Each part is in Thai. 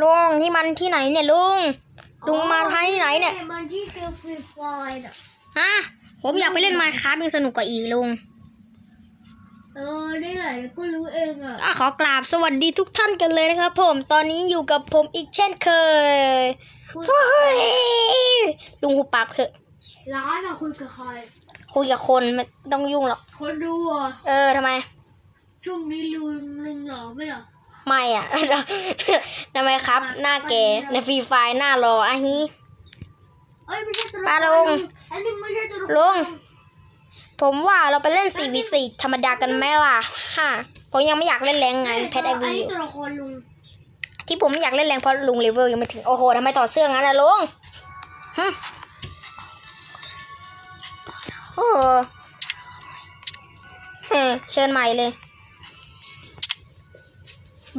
ลุงที่มันที่ไหนเนี่ยลุงลุงมาทางที่ไหนเนี่ยมันที่เกมฟรีไฟร์น่ะฮะผมอยากไปเล่นไมค์คราฟยังสนุกกว่าอีกลุงเออได้ไหนก็รู้เองอะก็ขอกราบสวัสดีทุกท่านกันเลยนะครับผมตอนนี้อยู่กับผมอีกเช่นเคยเฮ้ยลุงหูปับเถอะร้านอะคุยกับใครคุยกับคนไม่ต้องยุ่งหรอกคนดูอะเออทำไมช่วงนี้ลุงลุงหล่อไหมล่ะ ไม่อะทำไมครับ หน้าแกในฟรีไฟหน้ารออะฮีเอ้ยไม่ใช่ตัวละครป้าลุงอันนี้ไม่ใช่ตัวละครลุงผมว่าเราไปเล่น 4v4 ธรรมดากันไหมล่ะฮะผมยังไม่อยากเล่นแรงไงแพทไอวีนนี้ตัวละครลุงที่ผมไม่อยากเล่นแรงเพราะลุงเลเวลยังไม่ถึง โอ้โหทำไมต่อดเสื้องั้นล่ะลุงฮึโอ้โหเฮ้ยเชิญใหม่เลย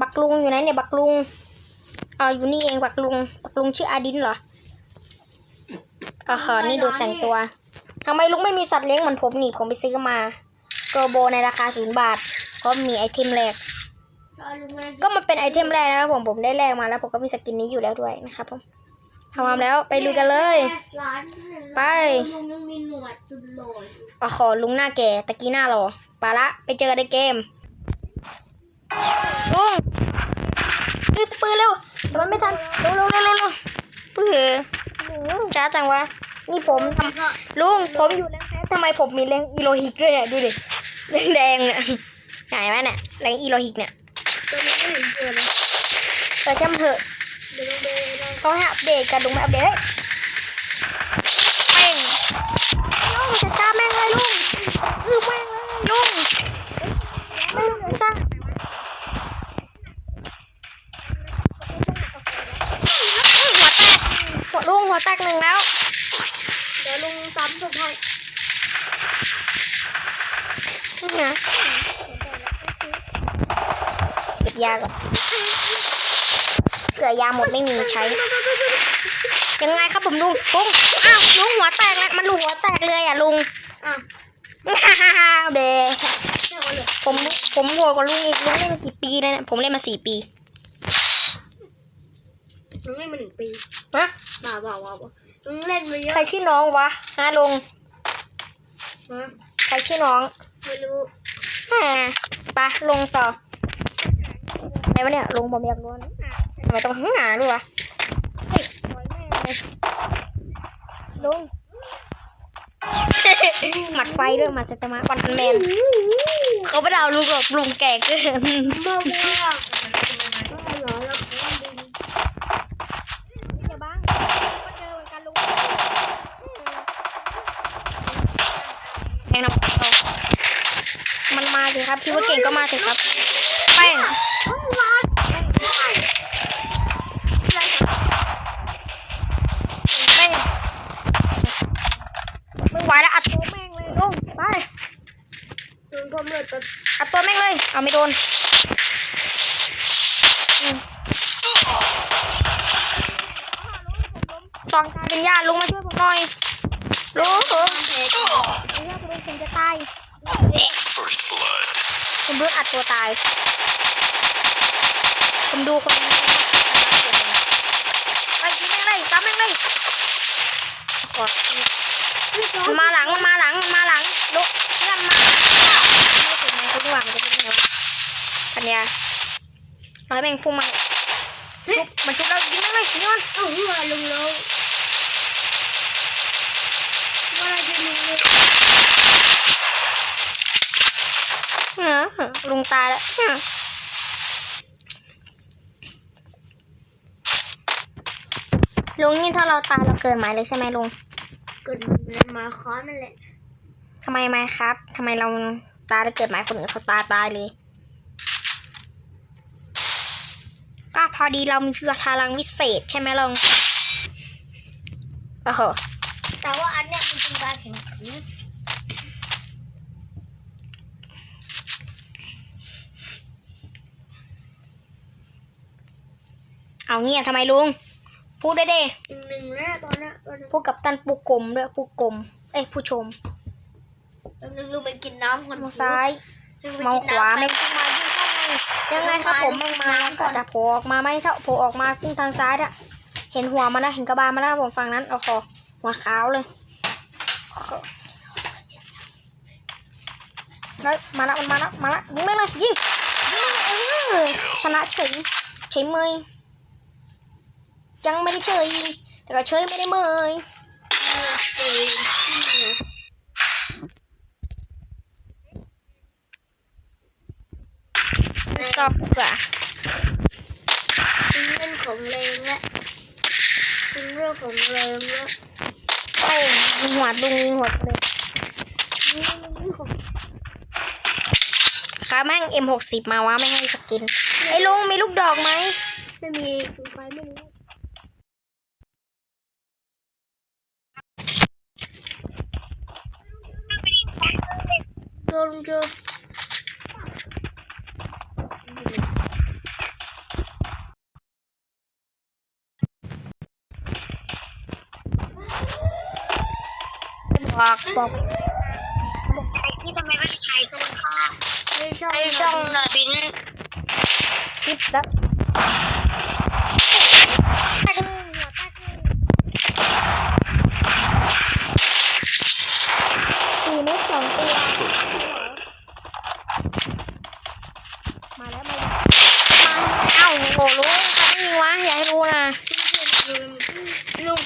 บักลุงอยู่ไหนเนี่ยบักลุงเอาอยู่นี่เองบักลุงบักลุงชื่ออาดินเหรออ๋อขอนี่ดูแต่งตัวทำไมลุงไม่มีสัตว์เลี้ยงเหมือนผมนี่ผมไปซื้อมาโกโบในราคาศูนย์บาทเพราะมีไอเทมแรกเอาลุงมาก็มันเป็นไอเทมแรกนะครับผมผมได้แรกมาแล้วผมก็มีสกินนี้อยู่แล้วด้วยนะครับผมทำพร้อมแล้วไปลุยกันเลยร้านไปลุงยังมีหนวดจุดโหลดอยู่อ๋อขอลุงหน้าแก่ตะกี้หน้ารอไปละไปเจอกันในเกม ลุงรีบปืนเร็วเดี๋ยวมันไม่ทันเร็วเร็วเร็วเร็วเร็วปืนช้าจังวะ นี่ผมทำลุงผมอยู่แรงแท้ทำไมผมมีแรงอีโลหิกด้วยเนี่ยดูดิแรงแดงเนี่ยไหนไหมเนี่ยแรงอีโลหิกเนี่ยตัวนี้ไม่เห็นเจอเลยแต่แค่มันเถอะเดี๋ยวลงไปได้เขาให้อัปเดตกันลุงไม่อัปเดตเฮ้ยลุงจะจ้าแม่งเลยลุงคือแม่งเลยลุงไม่ลุงจะสร้างหัวแตกหัวลุงหัวแตกหนึ่งแล้ว เดี๋ยวลุงซ้ำสุดท้าย นี่นะเก็บ ยาก่อนเผื่อยาหมดไม่มีใช้ ยังไงครับผมลุงลุงอ้าวลุงหัวแตกแล้วมันลุงหัวแตกเลยอะลุงอะเบใช่คนเลยผมผมโหดกว่าลุงอีกลุงเล่นมากี่ปีแล้วเนี่ยผมเล่นมาสี่ปีลุงเล่นมาหนึ่งปีฮะบ้าบ้าบ้าบ้าลุงเล่นมาเยอะใครชื่อน้องวะฮะลุงนะใครชื่อน้องไม่รู้แหมไปลงต่ออะไร วะเนี่ยลุงผมอยากรู้นะทำไมต้องหาด้วยวะเฮ้ยปล่อยแม่งเลยลุงหมัดไฟด้วยหมัดเซตามะวันพันแมนเขาไม่ได้เอาลุงหรอกลุงแก่เกินบ้าบ้าเหรอแล้วอย่าบ้างก็เจอเหมือนกันลุงแพงนะเรามันมาสิครับคิดว่าเก่งก็มาสิครับแป้ง เลยเอาไม่โดนอืมตอนกลายเป็นญาติลุงมาช่วยผมหน่อยลุงผมแผลผมว่าผมจะตาย First blood. ผมรู้อัดตัวตาย ผมดูคนนี้ไปยิงแม่งเลยตามแม่งเลยกอดมันมาหลังมันมาหลังมันมาหลังลุกเพื่อนมาไม่ถึงไหนเขาดูหลังจะเป็นยังไงวะปัญญา ร้อยแม่งพุ่งมาชุบมันชุบแล้วยิงแม่งเลยยิงมันเอ้าหัวลุงแล้วว่าจะลุงเลยเออลุงตายแล้วเออลุงนี่ถ้าเราตายเราเกิดใหม่เลยใช่ไหมลุง เกิดมันมาค้อนนั่นแหละทำไมไหมครับทำไมเราตายแล้วเกิดใหม่คนอื่นเขาตายตายเลย ก็พ อดีเรามีพลังวิเศษใช่ไหมลุงโอ้โหแต่ว่าอันเนี้ยมันเป็นการแข่งขันเอาเงียบทำไมลุง พูดได้เด้หนึ่งแล้วตอนเนี้ยตอนนี้พูดกับตันปูกลมด้วยปูกลม เอ้ยผู้ชมตอนนึงลุงไปกินน้ำก่อนมองซ้ายลุงไปมองกินขวาน้ำไม่ขึ้นมา ยิงเข้าไงยังไงครับผมมันมาก็จะโผล่ออกมาไหมถ้าโผล่ออกมาพุ่งทางซ้ายอะเห็นหัวมันแล้วเห็นกระบาลมันแล้วผมฝั่งนั้นโอ้โหหัวขาวเลยแล้วมาแล้วมันมาแล้วมาแล้วยิงไม่เลยยิงยิงเออชนะเฉยเฉยเมยยังไม่ได้เฉยแต่ก็เฉยไม่ได้เมย สอบดีกว่าเป็นเรื่องของเลงละเป็นเรื่องของเลงละโอ้ยิงหัวลุงยิงหัวเลยนี่มันเรื่องของครับแม่ง M60 มาวะไม่ให้สกิน ไอ้ลุงมีลูกดอกไหม ไม่มีคุณไปไม่รู้โดนเจอ บอกบอกนี่ทำไมไม่ใช้กันค่ะไม่ชอบไอช่องนาบินคลิปแล้วสี่เมตรสองตัว First blood. มาแล้วมาแล้วมาเอ้าโหลุงใครไม่ยิงวะอย่าให้รู้นะ ลุงลุง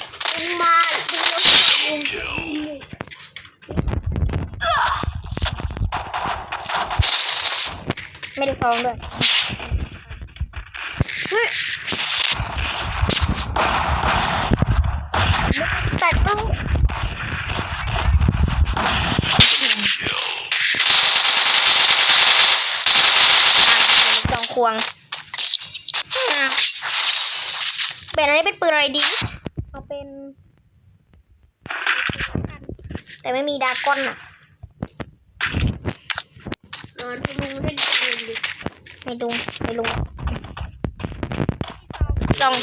มาลุง Kill. ไม่ได้ฟ้องด้วยเฮ้ยแต่ต้อง Kill. จองควงอะเป็นอันนี้เป็นปืนอะไรดีเอาเป็น แต่ไม่มีดรากอนอะนอนลุงเล่น เกมดิไม่ลุงไม่ลุงจอง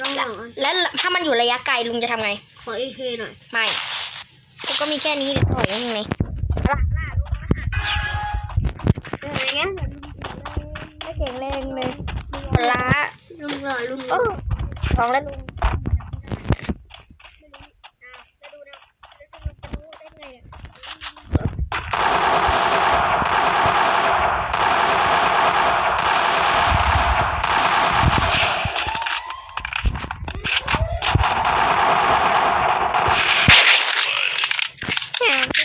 ต้องนอนแล้วถ้ามันอยู่ระยะไกลลุงจะทำไง ขอเอเคหน่อยไม่กูก็มีแค่นี้เดี๋ยวต่อยยังไงอะไรเงี้ยไม่เก่งแรงเลยล้าลุงหล่อลุงเออลองแล้วลุง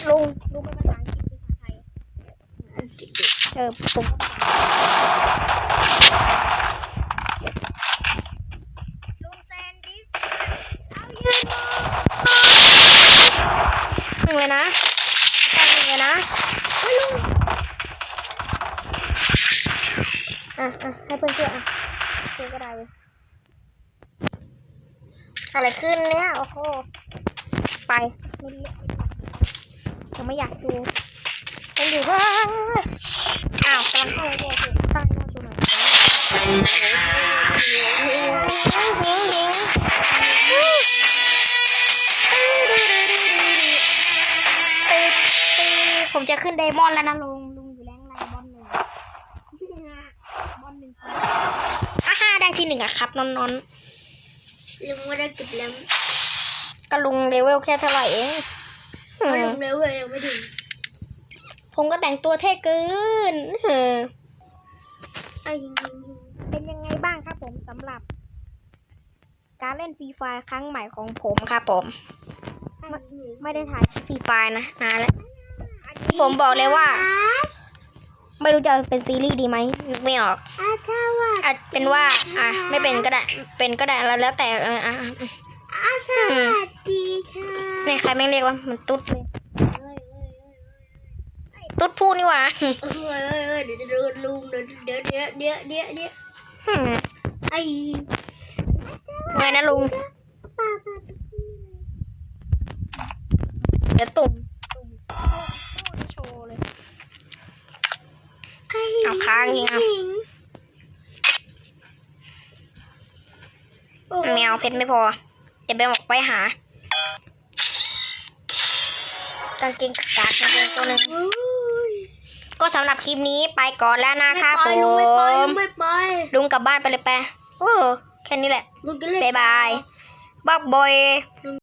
ลุงลุงเป็นภาษาอังกฤษภาษาไทยเออผมลุงแซนดิสเอายืนหนึ่งเลยนะตั้งหนึ่งเลยนะเฮ้ยลุงอะอะให้เพื่อนช่วยอะช่วยก็ได้เลยอะไรขึ้นเนี่ย โอ้โห ไปไม่เรียก ผมไม่อยากดูผมอยู่ว่าอ้าวกำลังเข้าโบสถ์ตั้งโบสถ์หน่อยผมจะขึ้นไดมอนแล้วนะลุงลุงอยู่แรงไรบอลหนึ่งบอลหนึ่งอ่าฮ่าได้ที่หนึ่งอะครับนอนนอนลุงไม่ได้เก็บแล้วก็ลุงเลเวลแค่เท่าไหร่เอง อืเพราะมลุงเลเวลยังไม่ถึง ผมก็แต่งตัวเท่เกินเออไอ้ยิงยิงยิงเป็นยังไงบ้างครับผมสำหรับ การเล่นฟรีไฟครั้งใหม่ของผมครับผม ไม่ไม่ได้ถ่ายฟรีไฟนะนานแล้วผมบอกเลยว่า ไม่รู้จะเป็นซีรีส์ดีไหมนึกไม่ออกอาถ้าว่าอาจเป็นว่า อะ ไม่เป็นก็ได้ เป็นก็ได้แล้วแล้วแต่เอออะอะอาสวัสดีค่ะ นี่ยใครไม่งเรียกว่ามันตุ๊ดเลยตุ๊ดพูดนี่หว่าเอ้ยเอ้ยเอ้ยเดี๋ยวจะโดนลุงเดี๋ยวเดี๋ยวเดี๋ยวเดี๋ยวเดี๋ยวเดี๋ยวหืมไอ้ไงนะลุงเดี๋ยวตุ่มโชว์เลยไอ้เอาค้างยิงเอาแมวเพชรไม่พอจะไปบอกไปหา กางเกงกากางเกงตัวหนึ่งโอ้ยก็สำหรับคลิปนี้ไปก่อนแล้วนะครับไม่ผไปลุงไม่ไปลุมงไม่ไปลุงกลับบ้านไปเลยไปโอ้แค่นี้แหละลุงจะเล่นบ๊ายบายบอกบอย